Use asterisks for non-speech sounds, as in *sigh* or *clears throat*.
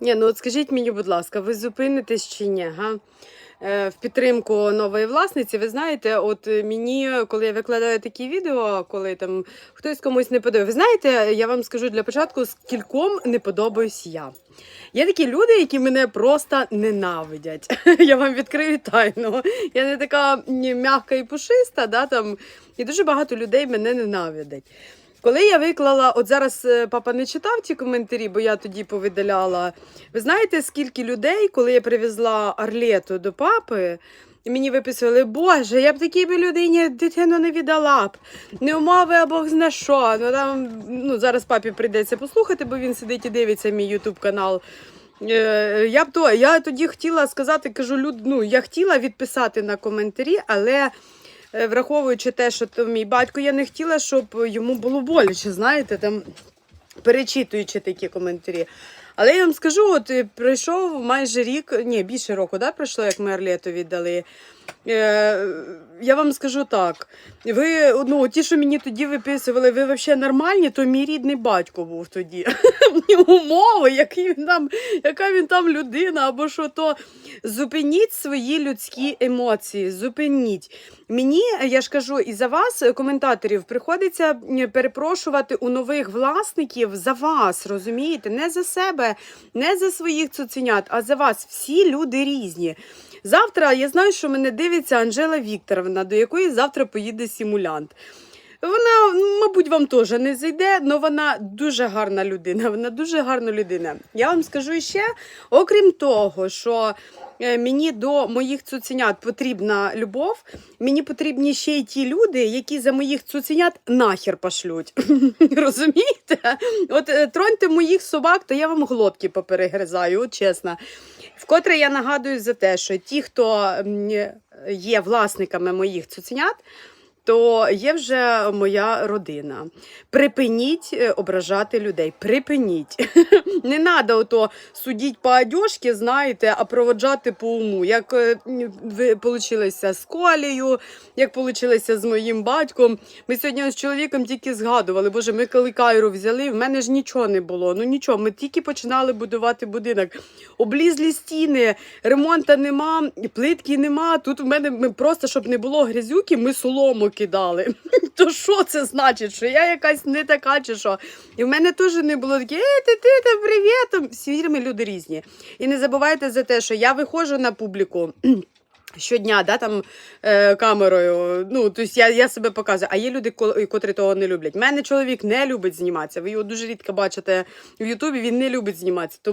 Ні, ну от скажіть мені, будь ласка, ви зупинитесь чи ні? Га? Е, В підтримку нової власниці, ви знаєте, от е, мені, коли я викладаю такі відео, коли там хтось комусь не подобає, ви знаєте, я вам скажу для початку, скільком не подобаюсь я. Є такі люди, які мене просто ненавидять. *laughs* Я вам відкрию тайну. Я не така м'яка і пушиста, да, там, і дуже багато людей мене ненавидять. Коли я виклала, от зараз е, папа не читав ті коментарі, бо я тоді повидаляла. Ви знаєте, скільки людей, коли я привезла Арлету до папи, і мені виписували, Боже, я б такій би людині дитину не віддала б. Не умови, а Бог зна що. Ну, там, ну, зараз папі прийдеться послухати, бо він сидить і дивиться мій ютуб канал. Е, Я б то, я тоді хотіла сказати, кажу, люд, ну, я хотіла відписати на коментарі, але враховуючи те, що то мій батько, я не хотіла, щоб йому було боляче, знаєте, там перечитуючи такі коментарі. Але я вам скажу, от е, пройшов майже рік, ні, більше року, да, пройшло, як ми Арлету віддали. Е, я вам скажу так. Ви, ну, ті, що мені тоді виписували, ви взагалі нормальні, то мій рідний батько був тоді. *laughs* Умови, які він там, яка він там людина, або що то. Зупиніть свої людські емоції. Зупиніть. Мені, я ж кажу, і за вас, е, коментаторів, приходиться перепрошувати у нових власників за вас, розумієте? Не за себе, не за своїх цуценят, а за вас. Всі люди різні. Завтра я знаю, що мене дивиться Анжела Вікторовна, до якої завтра поїде симулянт. Вона, мабуть, вам теж не зайде, але вона дуже гарна людина. Вона дуже гарна людина. Я вам скажу ще, окрім того, що е, мені до моїх цуценят потрібна любов, мені потрібні ще й ті люди, які за моїх цуценят нахер пошлють. *laughs* Розумієте? От е, троньте моїх собак, то я вам глотки поперегризаю, от чесно. Вкотре я нагадую за те, що ті, хто є власниками моїх цуценят, то є вже моя родина. Припиніть е, ображати людей. Припиніть. *laughs* Не треба ото судіть по одежці, знаєте, а проводжати по уму. Як е, ви получилися з Колею, як получилося з моїм батьком. Ми сьогодні з чоловіком тільки згадували, боже, ми коли Кайру взяли, в мене ж нічого не було. Ну нічого, ми тільки починали будувати будинок. Облізлі стіни, ремонту нема, плитки нема. Тут в мене ми просто, щоб не було грязюки, ми солому кидали. *laughs* То що це значить? Що я якась не така чи що? І в мене теж не було таке, е, ти, ти, ти, привіт. Всі люди різні. І не забувайте за те, що я виходжу на публіку. *clears throat* Щодня, да, там е, камерою. Ну, тобто я, я себе показую. А є люди, ко- котрі того не люблять. Мене чоловік не любить зніматися. Ви його дуже рідко бачите в Ютубі, він не любить зніматися. Тому